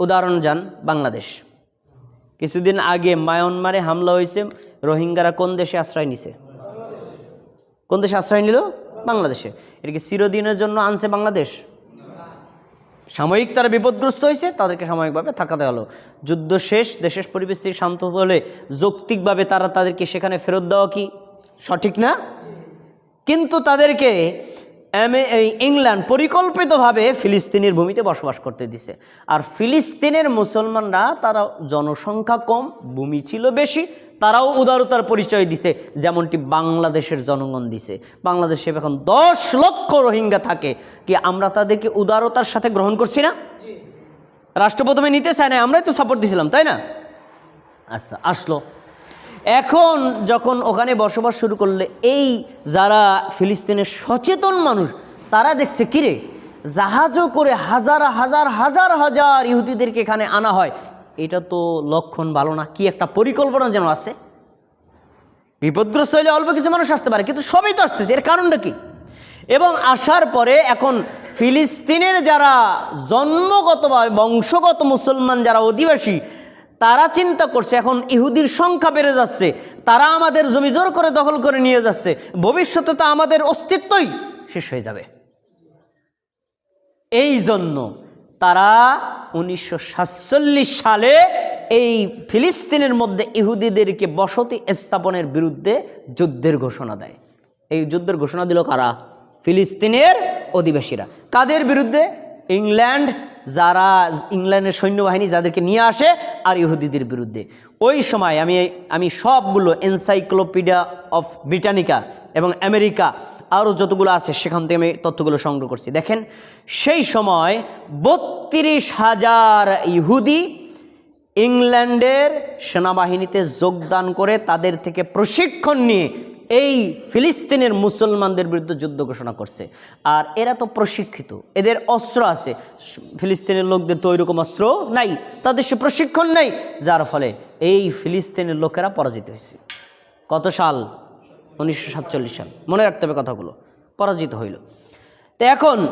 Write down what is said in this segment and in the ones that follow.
উদাহরণ যান, বাংলাদেশ। কিছুদিন আগে মায়ানমারে হামলা হয়েছে, রোহিঙ্গারা কোন দেশে আশ্রয় নিছে? কোন দেশে আশ্রয় নিল? বাংলাদেশে। এটা কি চিরদিনের জন্য আনছে বাংলাদেশ? সাময়িক তারা বিপদগ্রস্ত হয়েছে, তাদেরকে সাময়িকভাবে থাকাতে হলো। যুদ্ধ শেষ, দেশের পরিস্থিতি শান্ত হলে যৌক্তিকভাবে তারা তাদেরকে সেখানে ফেরত দেওয়া কি? সঠিক না? কিন্তু তাদেরকে ইংল্যান্ড পরিকল্পিতভাবে ফিলিস্তিনের ভূমিতে বসবাস করতে দিছে। আর ফিলিস্তিনের মুসলমানরা তারা জনসংখ্যা কম ভূমি ছিল বেশি তারাও উদারতার পরিচয় দিছে যেমনটি বাংলাদেশের জনগণ দিছে। বাংলাদেশে এখন দশ লক্ষ রোহিঙ্গা থাকে। কি আমরা তাদেরকে উদারতার সাথে গ্রহণ করছি না? রাষ্ট্র প্রথমে নিতে চায় না আমরাই তো সাপোর্ট দিছিলাম তাই না? আচ্ছা আসলো। এখন যখন ওখানে বসবাস শুরু করলে, এই যারা ফিলিস্তিনের সচেতন মানুষ, তারা দেখছে, কিরে, জাহাজও করে হাজার হাজার হাজার হাজার ইহুদিদেরকে এখানে আনা হয়। এটা তো লক্ষণ ভালো না, কি একটা পরিকল্পনা যেন আছে। বিপদগ্রস্ত হলে অল্প কিছু মানুষ আসতে পারে, কিন্তু সবই তো আসতেছে, এর কারণটা কি? এবং আসার পরে এখন ফিলিস্তিনের যারা জন্মগতভাবে বংশগত মুসলমান, যারা অধিবাসী তারা চিন্তা করছে, এখন ইহুদির সংখ্যা বেড়ে যাচ্ছে, তারা আমাদের জমি জোর করে দখল করে নিয়ে যাচ্ছে, ভবিষ্যতে তো আমাদের অস্তিত্বই শেষ হয়ে যাবে। এই জন্য তারা উনিশশো সাতচল্লিশ সালে এই ফিলিস্তিনের মধ্যে ইহুদিদেরকে বসতি স্থাপনের বিরুদ্ধে যুদ্ধের ঘোষণা দেয়। এই যুদ্ধের ঘোষণা দিল কারা? ফিলিস্তিনের অধিবাসীরা। কাদের বিরুদ্ধে? ইংল্যান্ড যারা ইংল্যান্ডের সৈন্যবাহিনী যাদেরকে নিয়ে আসে আর ইহুদিদের বিরুদ্ধে। ওই সময় আমি আমি সবগুলো এনসাইক্লোপিডিয়া অফ ব্রিটানিকা এবং আমেরিকা আরও যতগুলো আছে সেখান থেকে আমি তথ্যগুলো সংগ্রহ করছি। দেখেন, সেই সময় বত্রিশ হাজার ইহুদি ইংল্যান্ডের সেনাবাহিনীতে যোগদান করে তাদের থেকে প্রশিক্ষণ নিয়ে এই ফিলিস্তিনের মুসলমানদের বিরুদ্ধে যুদ্ধ ঘোষণা করছে। আর এরা তো প্রশিক্ষিত, এদের অস্ত্র আছে। ফিলিস্তিনের লোকদের তো ওইরকম অস্ত্র নাই, তাদের সে প্রশিক্ষণ নেই। যার ফলে এই ফিলিস্তিনের লোকেরা পরাজিত হয়েছে। কত সাল? উনিশশো সাতচল্লিশ সাল। মনে রাখতে হবে কথাগুলো। পরাজিত হইল। তো এখন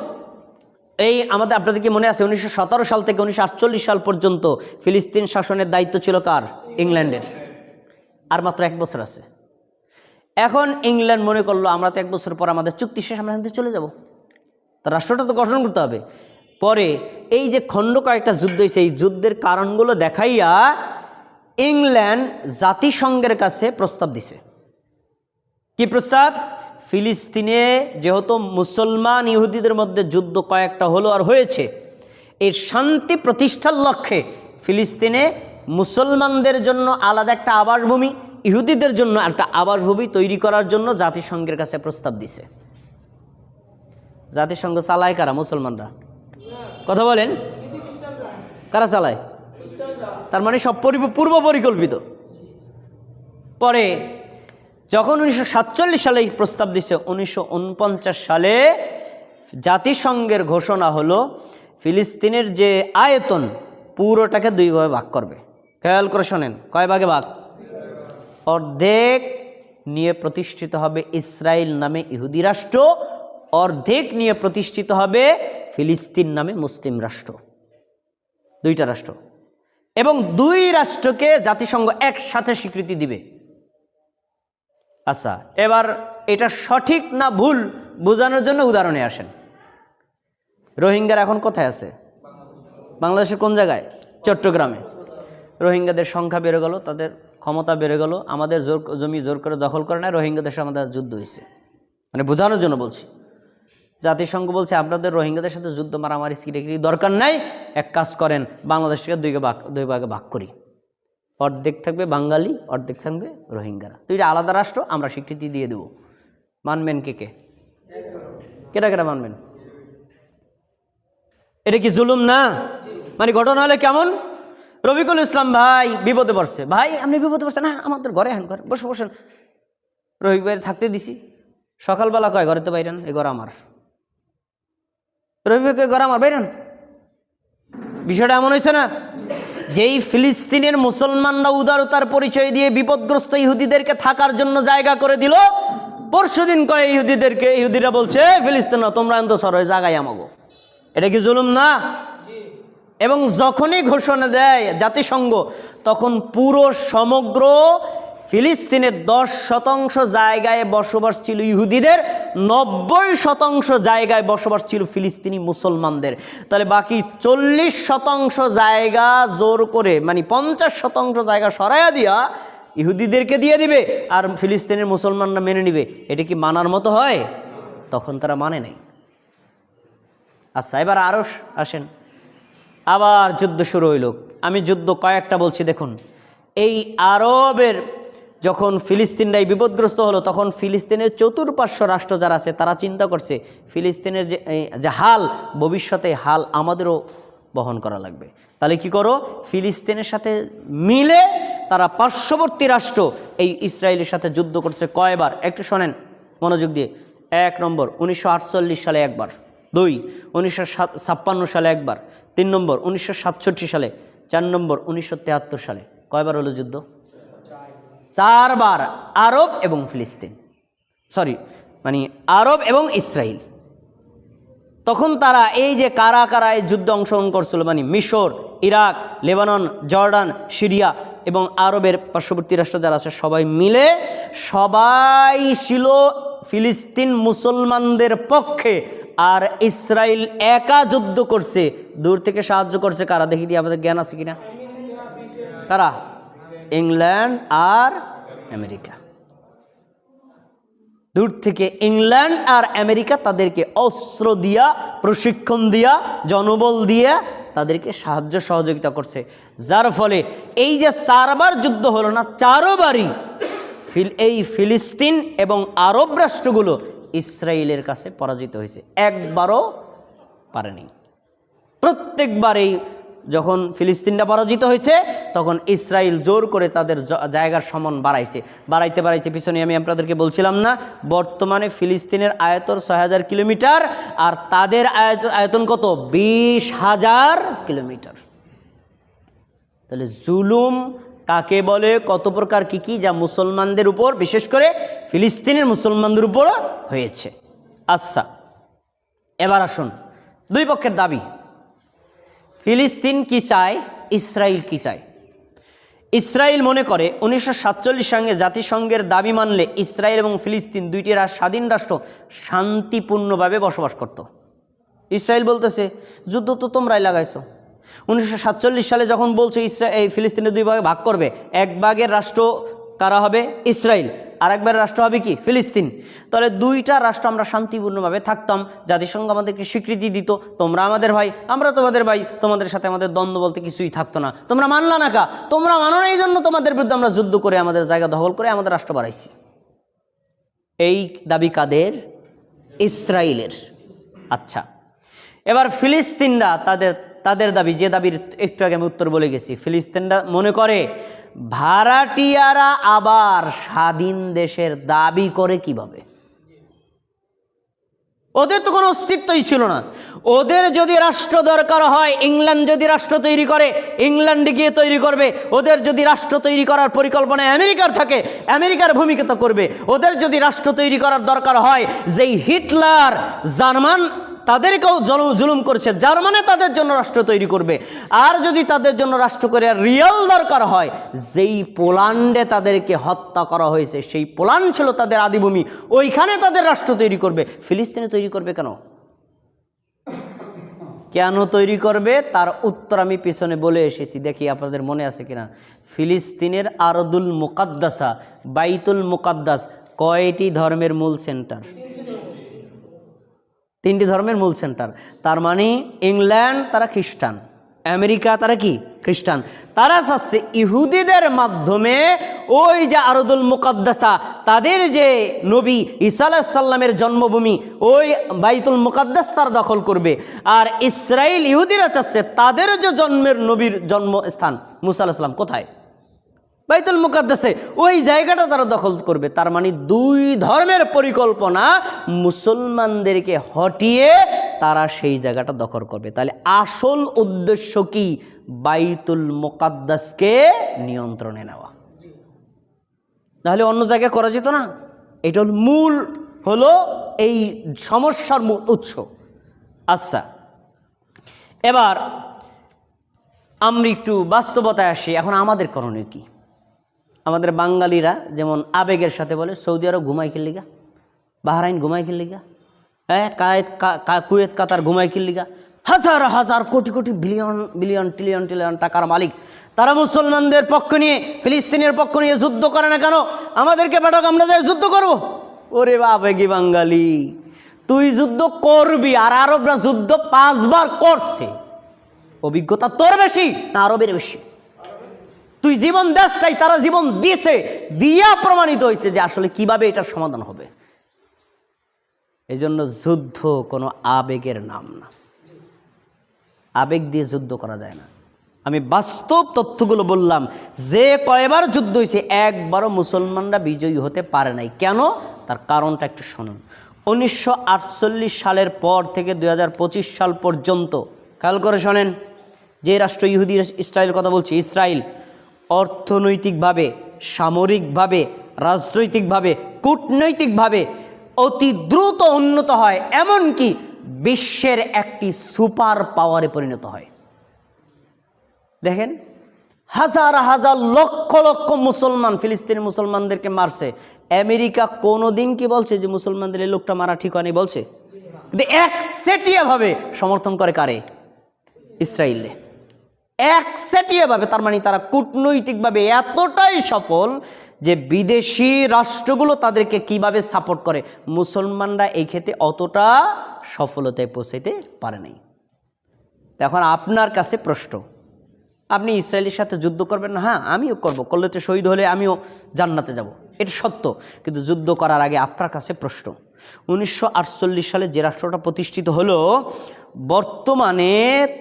এই আমাদের আপনাদের কি মনে আছে, উনিশশো সতেরো সাল থেকে উনিশশো আটচল্লিশ সাল পর্যন্ত ফিলিস্তিন শাসনের দায়িত্ব ছিল কার? ইংল্যান্ডের। আর মাত্র এক বছর আছে। এখন ইংল্যান্ড মনে করল, আমরা তো এক বছর পর আমাদের চুক্তি শেষ, আমরা এখান চলে যাব। তা রাষ্ট্রটা তো গঠন করতে হবে। পরে এই যে খণ্ড কয়েকটা যুদ্ধ হয়েছে, এই যুদ্ধের কারণগুলো দেখাইয়া ইংল্যান্ড জাতিসংঘের কাছে প্রস্তাব দিছে। কি প্রস্তাব? ফিলিস্তিনে যেহেতু মুসলমান ইহুদিদের মধ্যে যুদ্ধ কয়েকটা হলো আর হয়েছে, এর শান্তি প্রতিষ্ঠার লক্ষ্যে ফিলিস্তিনে মুসলমানদের জন্য আলাদা একটা আবাসভূমি ইহুদিদের জন্য একটা আবাসভূমি তৈরি করার জন্য জাতিসংঘের কাছে প্রস্তাব দিছে। জাতিসংঘ চালায় কারা মুসলমানরা? কথা বলেন। কারা চালায়? তার মানে সব পরি- পূর্ব পরিকল্পিত। পরে যখন উনিশশো সাতচল্লিশ সালে প্রস্তাব দিছে, উনিশশো উনপঞ্চাশ সালে জাতিসংঘের ঘোষণা হলো, ফিলিস্তিনের যে আয়তন পুরোটাকে দুই ভাগে ভাগ করবে। খেয়াল করে শোনেন, কয় ভাগে ভাগ? অর্ধেক নিয়ে প্রতিষ্ঠিত হবে ইসরায়েল নামে ইহুদি রাষ্ট্র, অর্ধেক নিয়ে প্রতিষ্ঠিত হবে ফিলিস্তিন নামে মুসলিম রাষ্ট্র। দুইটা রাষ্ট্র। এবং দুই রাষ্ট্রকে জাতিসংঘ একসাথে স্বীকৃতি দিবে। আচ্ছা এবার এটা সঠিক না ভুল বোঝানোর জন্য উদাহরণে আসেন। রোহিঙ্গারা এখন কোথায় আছে? বাংলাদেশের কোন জায়গায়? চট্টগ্রামে। রোহিঙ্গাদের সংখ্যা বেড়ে গেল, তাদের ক্ষমতা বেড়ে গেল, আমাদের জোর জমি জোর করে দখল করে নেয় রোহিঙ্গাদের সাথে আমাদের যুদ্ধ হয়েছে। মানে বোঝানোর জন্য বলছি। জাতিসংঘ বলছে, আপনাদের রোহিঙ্গাদের সাথে যুদ্ধ মারামারি সিকিটি দরকার নাই। এক কাজ করেন, বাংলাদেশকে দুই ভাগ, দুই ভাগে ভাগ করি। অর্ধেক থাকবে বাঙালি, অর্ধেক থাকবে রোহিঙ্গারা। দুইটা আলাদা রাষ্ট্র, আমরা স্বীকৃতি দিয়ে দেব। মানবেন কে কে? কেটা কেটা মানবেন? এটা কি জুলুম না? মানে ঘটনা হলে কেমন? রবিকুল ইসলাম ভাই বিপদে পড়ছে। ভাই, আপনি বিপদে পড়ছেন? না, আমাদের ঘরে হ্যান ঘরে বসে, বসেন। রবি ভাই থাকতে দিছি। সকালবেলা কয়, ঘরে তো বাইরেন? এই ঘর আমার। রবি ভাই ঘর আমার, বাইরেন? বিষয়টা এমন হয়েছে না, যেই ফিলিস্তিনের মুসলমানরা উদারতার পরিচয় দিয়ে বিপদগ্রস্ত ইহুদিদেরকে থাকার জন্য জায়গা করে দিল পরশুদিন কয়ে ইহুদিদেরকে? ইহুদিরা বলছে ফিলিস্তিন তোমরা এত সর জায়গায় আমাগো। এটা কি জুলুম না? এবং যখনই ঘোষণা দেয় জাতিসংঘ, তখন পুরো সমগ্র ফিলিস্তিনের দশ শতাংশ জায়গায় বসবাস ছিল ইহুদিদের, নব্বই শতাংশ জায়গায় বসবাস ছিল ফিলিস্তিনি মুসলমানদের। তাহলে বাকি চল্লিশ শতাংশ জায়গা জোর করে মানে পঞ্চাশ শতাংশ জায়গা সরাইয়া দিয়া ইহুদিদেরকে দিয়ে দিবে আর ফিলিস্তিনের মুসলমানরা মেনে নিবে। এটা কি মানার মতো হয়? তখন তারা মানে নাই। আচ্ছা এবার আরও আসেন। আবার যুদ্ধ শুরু হইল। আমি যুদ্ধ কয়েকটা বলছি, দেখুন। এই আরবের যখন ফিলিস্তিনরাই বিপদগ্রস্ত হলো, তখন ফিলিস্তিনের চতুর্পার্শ্ব রাষ্ট্র যারা আছে, তারা চিন্তা করছে, ফিলিস্তিনের যে যে হাল, ভবিষ্যতে হাল আমাদেরও বহন করা লাগবে। তাহলে কি করো? ফিলিস্তিনের সাথে মিলে তারা পার্শ্ববর্তী রাষ্ট্র, এই ইসরায়েলের সাথে যুদ্ধ করছে কয়বার? একটু শোনেন মনোযোগ দিয়ে। এক নম্বর, উনিশশো আটচল্লিশ সালে একবার। দুই, উনিশশো ছাপ্পান্ন সালে একবার। তিন নম্বর, উনিশশো সাতষট্টি সালে। চার নম্বর, উনিশশো সালে। কয়বার হলো যুদ্ধ? চারবার, আরব এবং ফিলিস্তিন। সরি মানে আরব এবং ইসরায়েল তখন তারা এই যে কারা কারা এই যুদ্ধে অংশগ্রহণ করছিল মানে মিশর, ইরাক, লেবানন, জর্ডান, সিরিয়া এবং আরবের পার্শ্ববর্তী রাষ্ট্র যারা আছে, সবাই মিলে সবাই ছিল ফিলিস্তিন মুসলমানদের পক্ষে আর ইসরায়েল একা যুদ্ধ করছে। দূর থেকে সাহায্য করছে কারা? দেখি দিয়ে আমাদের জ্ঞান আছে কিনা। কারা? ইংল্যান্ড আর আমেরিকা। দূর থেকে ইংল্যান্ড আর আমেরিকা তাদেরকে অস্ত্র দিয়া, প্রশিক্ষণ দিয়া, জনবল দিয়া তাদেরকে সাহায্য সহযোগিতা করছে। যার ফলে এই যে চারবার যুদ্ধ হলো না, চারোবারই ফিল এই ফিলিস্তিন এবং আরব রাষ্ট্রগুলো ইসরায়েলের কাছে পরাজিত হয়েছে। একবারও পারেনি। প্রত্যেকবারেই যখন ফিলিস্তিনটা পরাজিত হয়েছে, তখন ইসরায়েল জোর করে তাদের জায়গার সমন বাড়াইছে। বাড়াইতে বাড়াইতে পিছনে আমি আপনাদেরকে বলছিলাম না, বর্তমানে ফিলিস্তিনের আয়তন ছয় হাজার কিলোমিটার, আর তাদের আয়ত- আয়তন কত? বিশ হাজার কিলোমিটার। তাহলে জুলুম কাকে বলে, কত প্রকার কি কি, যা মুসলমানদের উপর, বিশেষ করে ফিলিস্তিনের মুসলমানদের উপর হয়েছে। আচ্ছা এবার আসুন, দুই পক্ষের দাবি। ফিলিস্তিন কি চায় ইসরায়েল কি চায়? ইসরায়েল মনে করে উনিশশো সাতচল্লিশ সঙ্গে জাতিসংঘের দাবি মানলে ইসরায়েল এবং ফিলিস্তিন দুইটি স্বাধীন রাষ্ট্র, শান্তিপূর্ণভাবে বসবাস করত। ইসরায়েল বলতেছে, যুদ্ধ তো তোমরাই লাগাইছো। উনিশশো সাতচল্লিশ সালে যখন বলছে ইসরা, এই ফিলিস্তিনের দুই ভাগে ভাগ করবে, এক ভাগের রাষ্ট্র কারা হবে? ইসরায়েল আর একবার রাষ্ট্র হবে কি? ফিলিস্তিন। তাহলে দুইটা রাষ্ট্র আমরা শান্তিপূর্ণভাবে থাকতাম, জাতিসংঘ আমাদেরকে স্বীকৃতি দিত, তোমরা আমাদের ভাই, আমরা তোমাদের ভাই, তোমাদের সাথে আমাদের দ্বন্দ্ব বলতে কিছুই থাকতো না। তোমরা মানলা না কা? তোমরা মানো না এই জন্য তোমাদের বিরুদ্ধে আমরা যুদ্ধ করে আমাদের জায়গা দখল করে আমাদের রাষ্ট্র বাড়াইছি এই দাবি কাদের? ইসরায়েলের আচ্ছা। এবার ফিলিস্তিনরা তাদের তাদের দাবি, যে দাবির একটু আগে আমি উত্তর বলে গেছি। ফিলিস্তিনরা মনে করে, ভাড়াটিয়ারা আবার স্বাধীন দেশের দাবি করে কীভাবে? ওদের তো কোনো অস্তিত্বই ছিল না। ওদের যদি রাষ্ট্র দরকার হয়, ইংল্যান্ড যদি রাষ্ট্র তৈরি করে, ইংল্যান্ডে গিয়ে তৈরি করবে। ওদের যদি রাষ্ট্র তৈরি করার পরিকল্পনা আমেরিকার থাকে, আমেরিকার ভূমিকা তো করবে। ওদের যদি রাষ্ট্র তৈরি করার দরকার হয়, যেই হিটলার জার্মান তাদেরকেও জল- জুলুম করছে, যার মানে তাদের জন্য রাষ্ট্র তৈরি করবে। আর যদি তাদের জন্য রাষ্ট্র করে রিয়াল দরকার হয়, যেই পোল্যান্ডে তাদেরকে হত্যা করা হয়েছে, সেই পোল্যান্ড ছিল তাদের আদিভূমি, ওইখানে তাদের রাষ্ট্র তৈরি করবে। ফিলিস্তিনে তৈরি করবে কেন? কেন তৈরি করবে? তার উত্তর আমি পিছনে বলে এসেছি, দেখি আপনাদের মনে আছে কিনা। ফিলিস্তিনের আরদুল মুকাদ্দাসা, বাইতুল মুকাদ্দাস কয়টি ধর্মের মূল সেন্টার? তিনটি ধর্মের মূল সেন্টার। তার মানে ইংল্যান্ড তারা খ্রিস্টান, আমেরিকা তারা কি? খ্রিস্টান। তারা চাচ্ছে ইহুদিদের মাধ্যমে ওই যে আরদুল মুকাদ্দাসা, তাদের যে নবী ঈসা সাল্লামের জন্মভূমি, ওই বাইতুল মুকাদ্দাস তারা দখল করবে। আর ইসরায়েল ইহুদিরা চাচ্ছে তাদের যে জন্মের নবীর জন্মস্থান, মুসা আলাহিসাল্লাম কোথায়? বাইতুল মুকাদ্দাসে, ওই জায়গাটা তারা দখল করবে। তার মানে দুই ধর্মের পরিকল্পনা মুসলমানদেরকে হটিয়ে তারা সেই জায়গাটা দখল করবে। তাহলে আসল উদ্দেশ্য কি? বাইতুল মুকাদ্দাসকে নিয়ন্ত্রণে নেওয়া। তাহলে অন্য জায়গায় করা যেত না? এটা হল মূল, হলো এই সমস্যার মূল উৎস। আচ্ছা এবার আমরা একটু বাস্তবতায় আসি। এখন আমাদের করণীয় কি? আমাদের বাঙালিরা যেমন আবেগের সাথে বলে, সৌদি আরব ঘুমাই খেললিগা বাহরাইন ঘুমাই খেললিগা হ্যাঁ কায়েত কুয়েত, কাতার ঘুমাই খেললিগা হাজার হাজার, crore crore, billion billion, trillion trillion টাকার মালিক। তারা মুসলমানদের পক্ষ নিয়ে, ফিলিস্তিনের পক্ষ নিয়ে যুদ্ধ করে না কেন? আমাদেরকে পাঠক, আমরা যাই যুদ্ধ করব। ওরে আবেগি বাঙালি, তুই যুদ্ধ করবি আর আরবরা যুদ্ধ পাঁচবার করছে। অভিজ্ঞতা তোর বেশি না আরবের বেশি? তুই জীবন দেশটাই তারা জীবন দিয়েছে। দিয়া প্রমাণিত হয়েছে যে আসলে কীভাবে এটার সমাধান হবে। এই জন্য যুদ্ধ কোনো আবেগের নাম না। আবেগ দিয়ে যুদ্ধ করা যায় না। আমি বাস্তব তথ্যগুলো বললাম, যে কয়বার যুদ্ধ হয়েছে, একবারও মুসলমানরা বিজয়ী হতে পারে নাই। কেন? তার কারণটা একটু শুনুন। উনিশশো আটচল্লিশ সালের পর থেকে দু হাজার পঁচিশ সাল পর্যন্ত, খেয়াল করে শোনেন, যে রাষ্ট্র ইহুদি ইসরায়েলের কথা বলছি, ইসরায়েল অর্থনৈতিকভাবে, সামরিকভাবে, রাজনৈতিকভাবে, কূটনৈতিকভাবে অতি দ্রুত উন্নত হয়, এমনকি বিশ্বের একটি সুপার পাওয়ারে পরিণত হয়। দেখেন, হাজার হাজার লক্ষ লক্ষ মুসলমান, ফিলিস্তিনি মুসলমানদেরকে মারছে। আমেরিকা কোনো দিন কি বলছে যে মুসলমানদের এই লোকটা মারা ঠিক হয়নি? বলছে? একসেটিয়াভাবে সমর্থন করে কারে? ইসরায়েলে। একসেটিয়াভাবে তার মানে তারা কূটনৈতিকভাবে এতটাই সফল যে বিদেশি রাষ্ট্রগুলো তাদেরকে কীভাবে সাপোর্ট করে। মুসলমানরা এই ক্ষেত্রে অতটা সফলতায় পৌঁছাইতে পারে নাই। এখন আপনার কাছে প্রশ্ন, আপনি ইসরায়েলের সাথে যুদ্ধ করবেন না? হ্যাঁ আমিও করব। করলে তো শহীদ হলে আমিও জান্নাতে যাব। এটা সত্য, কিন্তু যুদ্ধ করার আগে আপনার কাছে প্রশ্ন উনিশশো আটচল্লিশ সালে যে রাষ্ট্রটা প্রতিষ্ঠিত হলো, বর্তমানে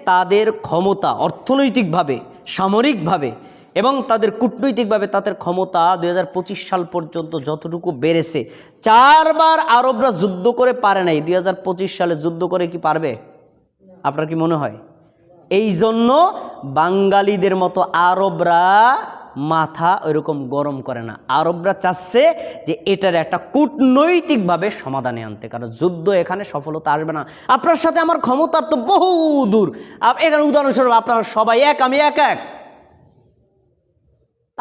তাদের ক্ষমতা অর্থনৈতিকভাবে, সামরিকভাবে এবং তাদের কূটনৈতিকভাবে তাদের ক্ষমতা দুই হাজার পঁচিশ সাল পর্যন্ত যতটুকু বেড়েছে। চারবার আরবরা যুদ্ধ করে পারে নাই। দুই হাজার পঁচিশ সালে যুদ্ধ করে কি পারবে? আপনার কি মনে হয়? এই জন্য বাঙালিদের মতো আরবরা মাথা ওইরকম গরম করে না। আরবরা চাচ্ছে যে এটার একটা কূটনৈতিকভাবে সমাধানে আনতে, কারণ যুদ্ধ এখানে সফলতা আসবে না। আপনার সাথে আমার ক্ষমতার তো বহু দূর। এখানে উদাহরণস্বরূপ আপনারা সবাই এক, আমি এক এক।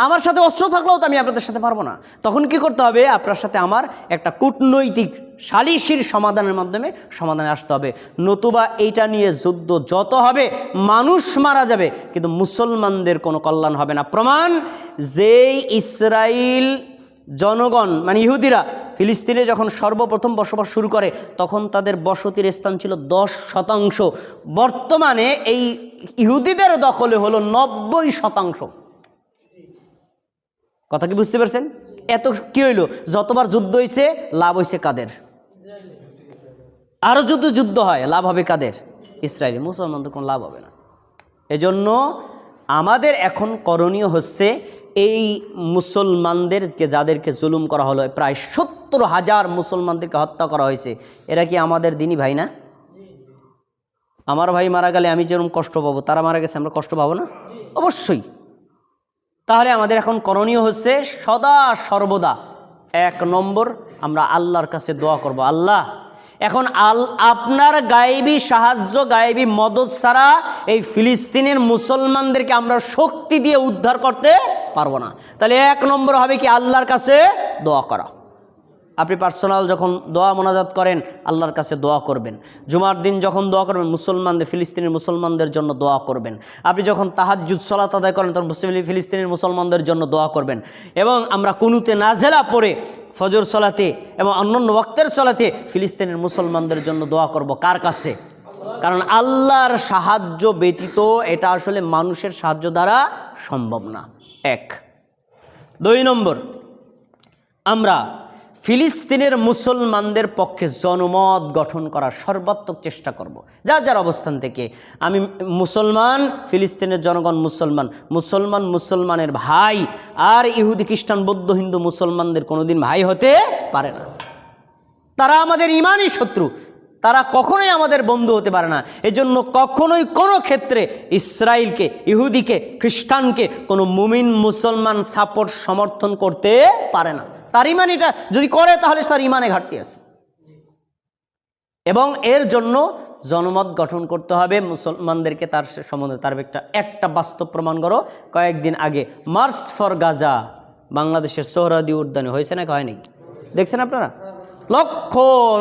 আমার সাথে অস্ত্র থাকলেও তো আমি আপনাদের সাথে পারব না। তখন কি করতে হবে? আপনার সাথে আমার একটা কূটনৈতিক সালিশির সমাধানের মাধ্যমে সমাধানে আসতে হবে। নতুবা এইটা নিয়ে যুদ্ধ যত হবে, মানুষ মারা যাবে, কিন্তু মুসলমানদের কোনো কল্যাণ হবে না। প্রমাণ, যেই ইসরায়েল জনগণ মানে ইহুদিরা ফিলিস্তিনে যখন সর্বপ্রথম বসবাস শুরু করে, তখন তাদের বসতির স্থান ছিল দশ শতাংশ। বর্তমানে এই ইহুদিদের দখলে হলো নব্বই শতাংশ। কথা কি বুঝতে পারছেন? এত কি হইল? যতবার যুদ্ধ হয়েছে লাভ হয়েছে কাদের? আরও যদি যুদ্ধ হয়, লাভ হবে কাদের? ইসরায়েলি মুসলমানদের কোনো লাভ হবে না। এজন্য আমাদের এখন করণীয় হচ্ছে, এই মুসলমানদেরকে, যাদেরকে জুলুম করা হলো, প্রায় সত্তর হাজার মুসলমানদেরকে হত্যা করা হয়েছে। এরা কি আমাদের দিনই ভাই না? আমার ভাই মারা গেলে আমি যেরকম কষ্ট পাবো, তারা মারা গেছে, আমরা কষ্ট পাবো না? অবশ্যই। তাহলে আমাদের এখন করণীয় হচ্ছে সদা সর্বদা এক নম্বর আমরা আল্লাহর কাছে দোয়া করব, আল্লাহ। এখন আল আপনার গায়েবী সাহায্য, গায়েবী মদত ছাড়া এই ফিলিস্তিনের মুসলমানদেরকে আমরা শক্তি দিয়ে উদ্ধার করতে পারব না। তাহলে এক নম্বর হবে কি আল্লাহর কাছে দোয়া করা। আপনি পার্সোনাল যখন দোয়া মোনাজাত করেন, আল্লাহর কাছে দোয়া করবেন। জুমার দিন যখন দোয়া করবেন, মুসলমানদের, ফিলিস্তিনের মুসলমানদের জন্য দোয়া করবেন। আপনি যখন তাহাজ্জুদ, সলাত আদায় করেন, তখন ফিলিস্তিনের মুসলমানদের জন্য দোয়া করবেন। এবং আমরা কুনুতে নাজেলা পড়ে ফজর সলাতে এবং অন্যান্য ওয়াক্তের সলাতে ফিলিস্তিনের মুসলমানদের জন্য দোয়া করব। কার কাছে? কারণ আল্লাহর সাহায্য ব্যতীত এটা আসলে মানুষের সাহায্য দ্বারা সম্ভব না। এক। দুই নম্বর, আমরা ফিলিস্তিনের মুসলমানদের পক্ষে জনমত গঠন করার সর্বাত্মক চেষ্টা করব। যার যার অবস্থান থেকে আমি মুসলমান, ফিলিস্তিনের জনগণ মুসলমান মুসলমান মুসলমানের ভাই আর ইহুদি, খ্রিস্টান, বৌদ্ধ, হিন্দু মুসলমানদের কোনোদিন ভাই হতে পারে না। তারা আমাদের ইমানই শত্রু। তারা কখনোই আমাদের বন্ধু হতে পারে না। এজন্য কখনোই কোনো ক্ষেত্রে ইসরায়েলকে ইহুদিকে, খ্রিস্টানকে কোনো মুমিন মুসলমান সাপোর্ট সমর্থন করতে পারে না। তার ইমান এটা যদি করে, তাহলে তার ইমানে ঘাটতি আছে। এবং এর জন্য জনমত গঠন করতে হবে। মুসলমানদেরকে তার সম্বন্ধে তার একটা একটা বাস্তব প্রমাণ করো। কয়েকদিন আগে মার্চ ফর গাজা, বাংলাদেশের সোহরাদি উদ্যানে হয়েছে না হয়নি। দেখছেন আপনারা? লক্ষ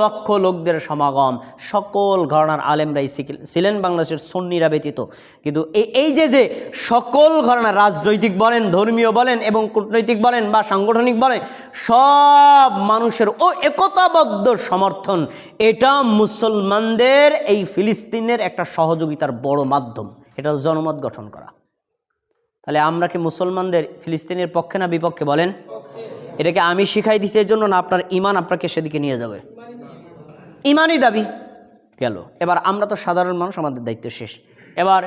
লক্ষ লোকদের সমাগম। সকল ঘরানার আলেমরাই ছিলেন বাংলাদেশের সন্নিরা ব্যতীত। কিন্তু এই যে যে সকল ঘরানার রাজনৈতিক বলেন, ধর্মীয় বলেন এবং কূটনৈতিক বলেন বা সাংগঠনিক বলেন, সব মানুষের ও একতাবদ্ধ সমর্থন, এটা মুসলমানদের এই ফিলিস্তিনের একটা সহযোগিতার বড় মাধ্যম। এটা জনমত গঠন করা। তাহলে আমরা কি মুসলমানদের ফিলিস্তিনের পক্ষে না বিপক্ষে বলেন? এটাকে আমি শিখাই দিচ্ছি এর জন্য না আপনার ইমান আপনাকে সেদিকে নিয়ে যাবে। ইমানই দাবি। গেল। এবার আমরা তো সাধারণ মানুষ আমাদের দায়িত্ব শেষ। এবার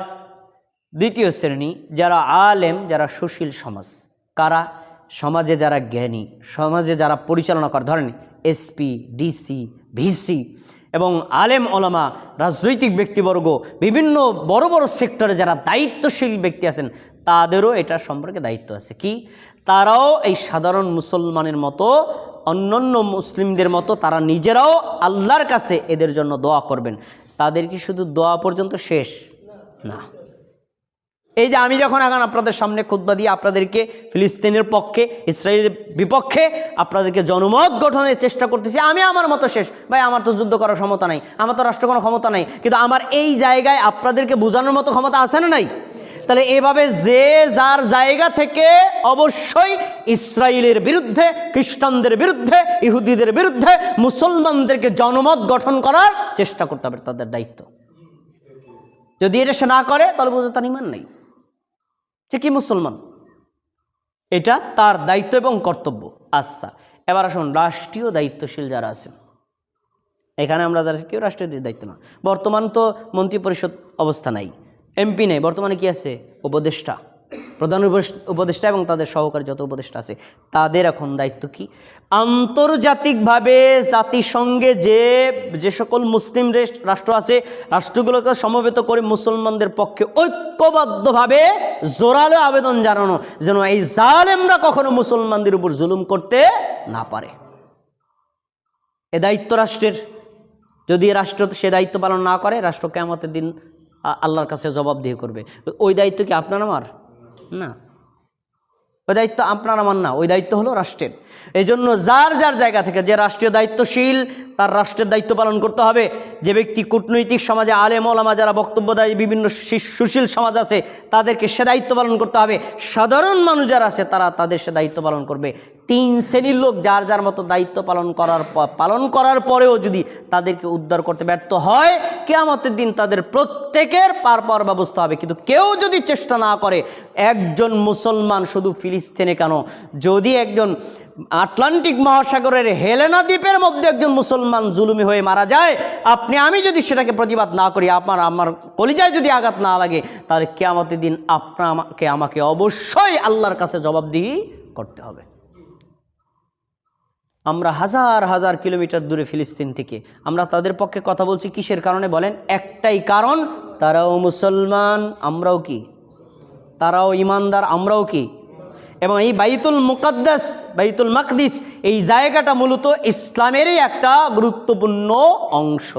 দ্বিতীয় শ্রেণি যারা আলেম যারা সুশীল সমাজ কারা? সমাজে যারা জ্ঞানী সমাজে যারা পরিচালনা করে ধরেন এসপি ডিসি ভিসি এবং আলেম ওলামা, রাজনৈতিক ব্যক্তিবর্গ, বিভিন্ন বড় বড় সেক্টরে যারা দায়িত্বশীল ব্যক্তি আছেন, তাদেরও এটা সম্পর্কে দায়িত্ব আছে। কি? তারাও এই সাধারণ মুসলমানের মতো, অন্যান্য মুসলিমদের মতো, তারা নিজেরাও আল্লাহর কাছে এদের জন্য দোয়া করবেন। তাদের কি শুধু দোয়া পর্যন্ত শেষ? না। এই যে আমি যখন এখন আপনাদের সামনে খুদ্া দিয়ে আপনাদেরকে ফিলিস্তিনের পক্ষে, ইসরায়েলের বিপক্ষে আপনাদেরকে জনমত গঠনের চেষ্টা করতেছি। আমি আমার মতো শেষ। ভাই, আমার তো যুদ্ধ করার ক্ষমতা নাই। আমার তো রাষ্ট্র কোনো ক্ষমতা নাই। কিন্তু আমার এই জায়গায় আপনাদেরকে বোঝানোর মতো ক্ষমতা আছে না নাই? তাহলে এভাবে যে যার জায়গা থেকে অবশ্যই ইসরায়েলের বিরুদ্ধে, খ্রিস্টানদের বিরুদ্ধে, ইহুদিদের বিরুদ্ধে মুসলমানদেরকে জনমত গঠন করার চেষ্টা করতে হবে তাদের দায়িত্ব। যদি এটা সে না করে, তাহলে বুঝতে তার ইমান নেই। সে কি মুসলমান? এটা তার দায়িত্ব এবং কর্তব্য। আচ্ছা এবার আসুন রাষ্ট্রীয় দায়িত্বশীল যারা আছেন। এখানে আমরা যারা কেউ রাষ্ট্রীয় দায়িত্ব না। বর্তমান তো মন্ত্রী পরিষদ অবস্থা নাই। এমপি নেই, বর্তমানে কি আছে? উপদেষ্টা। প্রধান উপদেষ্টা এবং তাদের সহকারী যত উপদেষ্টা আছে, তাদের এখন দায়িত্ব কি? আন্তর্জাতিকভাবে জাতিসংঘে যে যে সকল মুসলিম রাষ্ট্র আছে, রাষ্ট্রগুলোকে সমবেত করে মুসলমানদের পক্ষে ঐক্যবদ্ধভাবে জোরালো আবেদন জানানো, যেন এই জালেমরা কখনো মুসলমানদের উপর জুলুম করতে না পারে। এ দায়িত্ব রাষ্ট্রের। যদি রাষ্ট্র সে দায়িত্ব পালন না করে, রাষ্ট্র কেমতের দিন আল্লাহর কাছে জবাবদিহি করবে। ওই দায়িত্ব কি আপনার আমার? না। ওই দায়িত্ব আপনার, আমার না, ওই দায়িত্ব হলো রাষ্ট্রের। এই জন্য যার যার জায়গা থেকে যে রাষ্ট্রীয় দায়িত্বশীল, তার রাষ্ট্রের দায়িত্ব পালন করতে হবে। যে ব্যক্তি কূটনৈতিক সমাজে আলেম, ওলামা যারা বক্তব্য দেয়, বিভিন্ন সুশীল সমাজ আছে, তাদেরকে সে দায়িত্ব পালন করতে হবে। সাধারণ মানুষ যারা আছে, তারা তাদের সে দায়িত্ব পালন করবে। তিন শ্রেণির লোক যার যার মতো দায়িত্ব পালন করার পালন করার পরেও যদি তাদেরকে উদ্ধার করতে ব্যর্থ হয়, কেয়ামতের দিন তাদের প্রত্যেকের পার পাওয়ার ব্যবস্থা হবে। কিন্তু কেউ যদি চেষ্টা না করে, একজন মুসলমান শুধু ফিলিস্তিনে কেন? যদি একজন আটলান্টিক মহাসাগরের হেলেনা দ্বীপের মধ্যে একজন মুসলমান জুলুমি হয়ে মারা যায়, আপনি, আমি যদি সেটাকে প্রতিবাদ না করি আপনার আমার কলিজায় যদি আঘাত না লাগে, তাহলে কেয়ামতের দিন আপনাকে, আমাকে অবশ্যই আল্লাহর কাছে জবাবদিহি করতে হবে। আমরা হাজার হাজার কিলোমিটার দূরে ফিলিস্তিন থেকে। আমরা তাদের পক্ষে কথা বলছি কিসের কারণে বলেন? একটাই কারণ, তারাও মুসলমান, আমরাও কি? তারাও ইমানদার, আমরাও কি? এবং এই বাইতুল মুকাদ্দাস, বাইতুল মাকদিস, এই জায়গাটা মূলত ইসলামেরই একটা গুরুত্বপূর্ণ অংশ।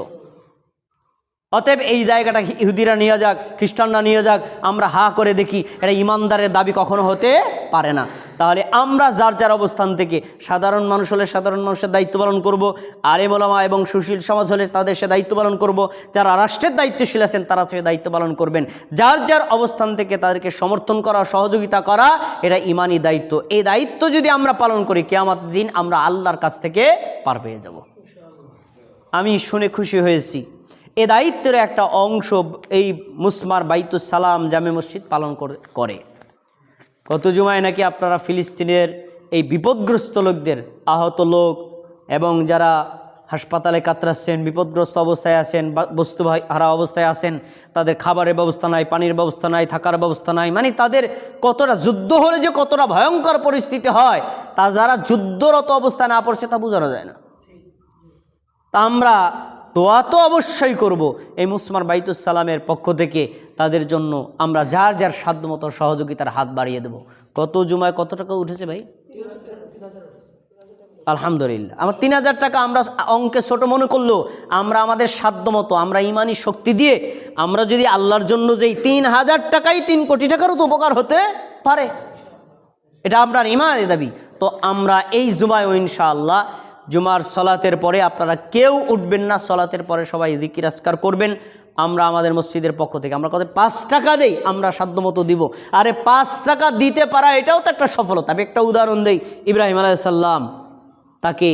অতএব এই জায়গাটা ইহুদিরা নিয়ে যাক, খ্রিস্টানরা নিয়ে যাক, আমরা হা করে দেখি এটা ইমানদারের দাবি কখনো হতে পারে না। তাহলে আমরা যার যার অবস্থান থেকে সাধারণ মানুষ হলে সাধারণ মানুষের দায়িত্ব পালন করব আলেমোলামা এবং সুশীল সমাজ হলে তাদের সে দায়িত্ব পালন করব, যারা রাষ্ট্রের দায়িত্বশীল আছেন তারা সে দায়িত্ব পালন করবেন। যার যার অবস্থান থেকে তাদেরকে সমর্থন করা, সহযোগিতা করা, এটা ইমানি দায়িত্ব। এই দায়িত্ব যদি আমরা পালন করি, কেয়ামত দিন আমরা আল্লাহর কাছ থেকে পার পেয়ে যাব। আমি শুনে খুশি হয়েছি। এ দায়িত্বের একটা অংশ এই মুসমার বাইতুস সালাম জামে মসজিদ পালন করে। গত জুমায় নাকি আপনারা ফিলিস্তিনের এই বিপদগ্রস্ত লোকদের আহত লোক এবং যারা হাসপাতালে কাতরাচ্ছেন, বিপদগ্রস্ত অবস্থায় আছেন বস্তু হারা অবস্থায় আছেন, তাদের খাবারের ব্যবস্থা নাই, পানির ব্যবস্থা নাই, থাকার ব্যবস্থা নাই মানে তাদের কতটা যুদ্ধ হলে যে কতটা ভয়ঙ্কর পরিস্থিতি হয়, তা যারা যুদ্ধরত অবস্থায় না পড়ছে তা বোঝানো যায় না। তা আমরা দোয়া তো অবশ্যই করব। এই মুসমান বাইতুস সালামের পক্ষ থেকে তাদের জন্য আমরা যার যার সাধ্যমতো সহযোগিতার হাত বাড়িয়ে দেব। কত জুমায় কত টাকা উঠেছে ভাই? আলহামদুলিল্লাহ। আমার তিন হাজার টাকা আমরা অঙ্কে ছোট মনে করল, আমরা আমাদের সাধ্য মতো, আমরা ইমানি শক্তি দিয়ে আমরা যদি আল্লাহর জন্য যেই তিন হাজার টাকাই তিন কোটি টাকারও তো উপকার হতে পারে। এটা আপনার ইমানের দাবি। তো আমরা এই জুমায় ইনশাআল্লাহ জুমার সলাতের পরে আপনারা কেউ উঠবেন না, সলাতের পরে সবাই দিকির আসকার করবেন। আমরা আমাদের মসজিদের পক্ষ থেকে আমরা কত পাঁচ টাকা দেই, আমরা সাধ্যমতো দিব। আরে পাঁচ টাকা দিতে পারা, এটাও তো একটা সফলতা। আমি একটা উদাহরণ দেই, ইব্রাহিম আলাইসাল্লাম তাকে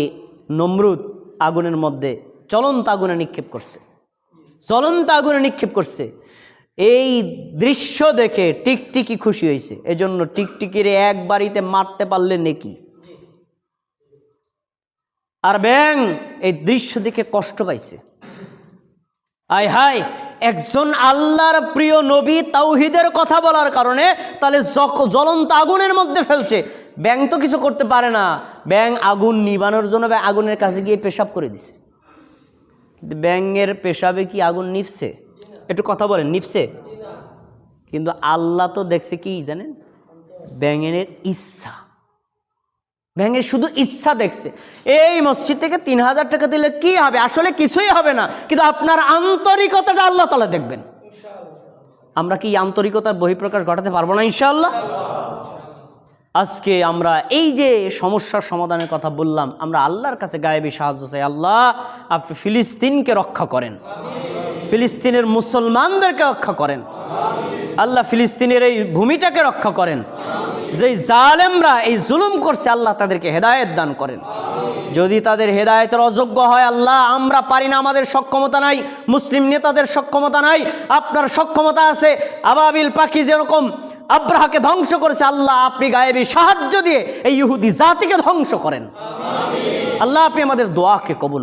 নমরুদ আগুনের মধ্যে চলন্ত আগুনে নিক্ষেপ করছে। চলন্ত আগুনে নিক্ষেপ করছে। এই দৃশ্য দেখে টিকটিকি খুশি হয়েছে এজন্য টিকটিকিরে এক বাড়িতে মারতে পারলে নেকি? আর ব্যাং, এই দৃশ্য দেখে কষ্ট পাইছে। আয় হায় একজন আল্লাহর প্রিয় নবী তাওহিদের কথা বলার কারণে তাহলে জ্বলন্ত আগুনের মধ্যে ফেলছে। ব্যাং তো কিছু করতে পারে না। ব্যাং আগুন নিবানোর জন্য আগুনের কাছে গিয়ে পেশাব করে দিছে। ব্যাঙের পেশাবে কি আগুন নিপছে একটু কথা বলেন নিপছে কিন্তু আল্লাহ তো দেখছে কি জানেন? ব্যাঙের ইচ্ছা। ব্যাঙের শুধু ইচ্ছা দেখছে। এই মসজিদ থেকে তিন হাজার টাকা দিলে কি হবে? আসলে কিছুই হবে না। কিন্তু আপনার আন্তরিকতাটা আল্লাহ তালা দেখবেন। আমরা কি আন্তরিকতার বহিঃপ্রকাশ ঘটাতে পারব না ইনশাআল্লাহ? আজকে আমরা এই যে সমস্যার সমাধানের কথা বললাম, আমরা আল্লাহর কাছে গায়েবী সাহায্য চাই। আল্লাহ, আপনি ফিলিস্তিনকে রক্ষা করেন। ফিলিস্তিনের মুসলমানদেরকে রক্ষা করেন। আল্লাহ ফিলিস্তিনের এই ভূমিটাকে রক্ষা করেন। যেই জালেমরা এই জুলুম করছে, আল্লাহ তাদেরকে হেদায়েত দান করেন। যদি তাদের হেদায়েতের অযোগ্য হয়, আল্লাহ, আমরা পারি না, আমাদের সক্ষমতা নাই, মুসলিম নেতাদের সক্ষমতা নাই, আপনার সক্ষমতা আছে, আবাবিল পাখি যেরকম আব্রাহাকে ধ্বংস করেছে, আল্লাহ, আপনি গায়েবী সাহায্য দিয়ে এই ইহুদি জাতিকে ধ্বংস করেন। আল্লাহ, আপনি আমাদের দোয়াকে কবুল